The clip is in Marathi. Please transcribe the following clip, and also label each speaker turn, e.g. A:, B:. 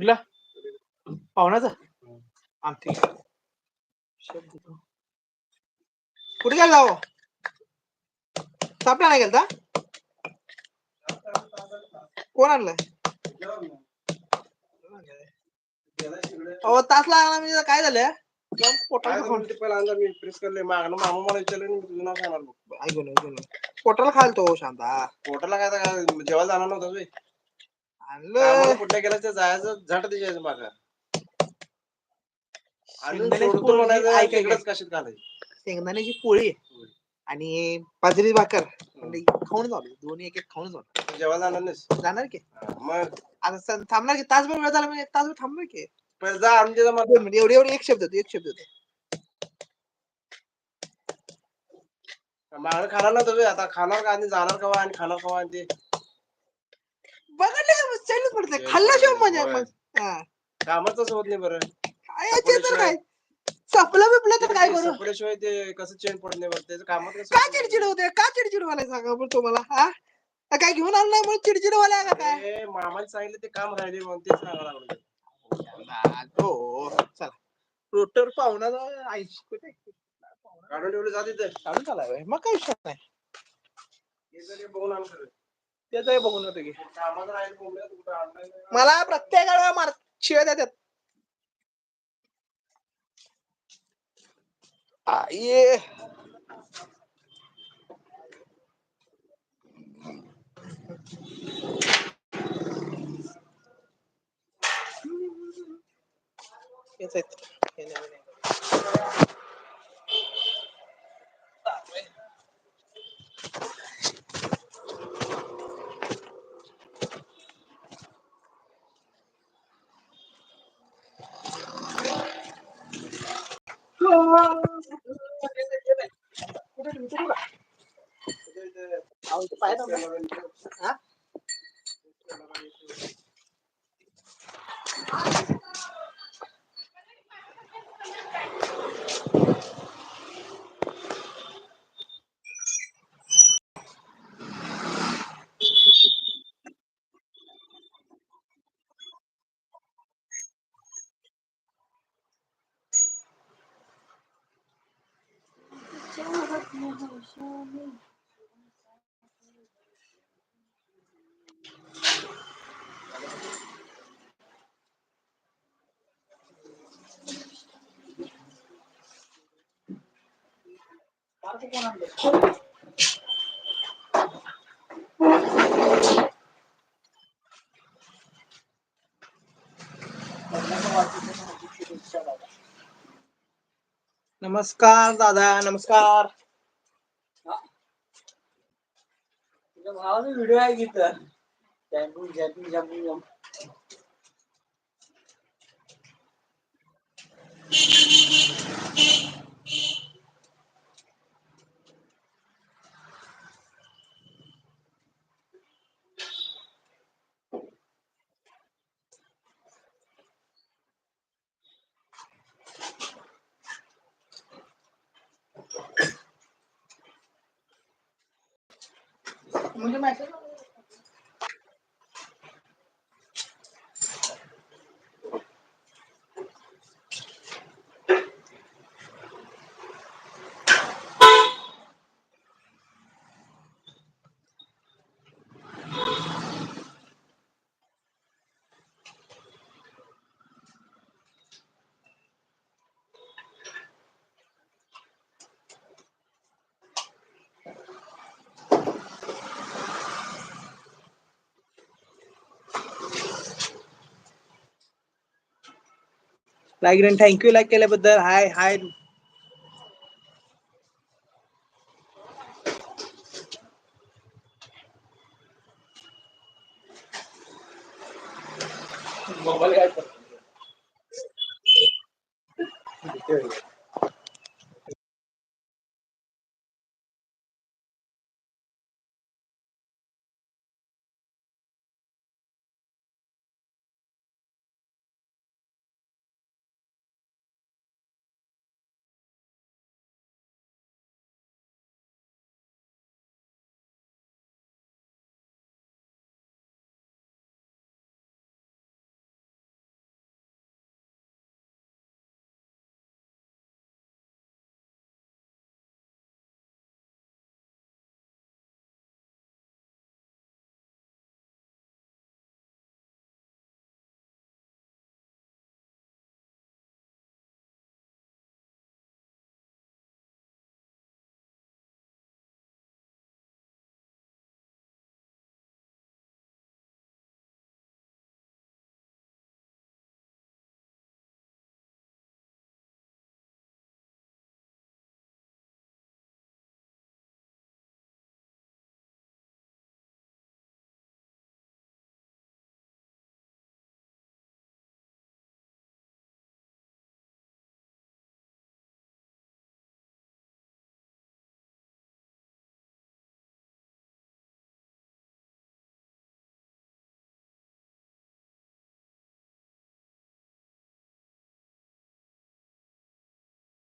A: कुठला? पाहुणाचा? आमची कुठे गेला हो? सापडा नाही गेलता? कोण आणलाय? अहो तास लागला म्हणजे काय झालं? पोटाला खाल तो शांता.
B: पोटाला काय जेवायला जाणार नव्हतं.
A: आणलं.
B: कुठल्या गेलं ते जायचं झट द्यायचं मागं. आणि
A: शेंगदाण्याची पोळी आणि बाजरी भाकर. आणि खाऊन झालो दोन्ही एक एक खाऊन झालो
B: तू जेवायला जाणार
A: जाणार की?
B: मग?
A: आता थांबणार की? तासभर वेळ झाला म्हणजे तासभर थांबणार की?
B: जा
A: मिनिट एवढे एवढे एक शब्द होते एक शब्द होते.
B: मागणं खाणार नव्हतं बे. आता खाणार का आणि जाणार कवा आणि खाणार कवा आणि ते?
A: बघा चालूच पडतंय. खाल्ल्याशिवाय मजा. मग हा.
B: होत नाही बरं.
A: काय याचे तर काय सपलं बिपलं तर काय करू?
B: सपल्याशिवाय ते कसं चेन पडत नाही बरं? त्याचं कामात कसं
A: का चिडचिड होते? का चिडचिड व्हायला सांगा बरं तुम्हाला? हा? काय घेऊन आलं नाही म्हणून चिडचिड व्हायला का काय?
B: अरे, मामाने सांगितलं ते काम राहिले म्हणून तेच सांगायला लागलो
A: हो चला. रोटर पाहुणा ऐंशी कुठे
B: काढून ठेवलं जाते ते
A: काढून चालाय होय. मग काय विषय नाही.
B: बघून खरं.
A: त्याचं बघून होतं की. मला प्रत्येक वेळा मार शिवाय देतात ये हेच आहेत. हे नवीन आहे. कुठे ठेवू? कुठे का? अहो, इथं पाय दाबला. हा? पार्क कोण आणलं? नमस्कार दादा नमस्कार.
C: भावाचा व्हिडिओ आहे की तर jumping jumping 我们
A: 就卖 like done thank you like केल्याबद्दल हाय हाय
C: Thank you.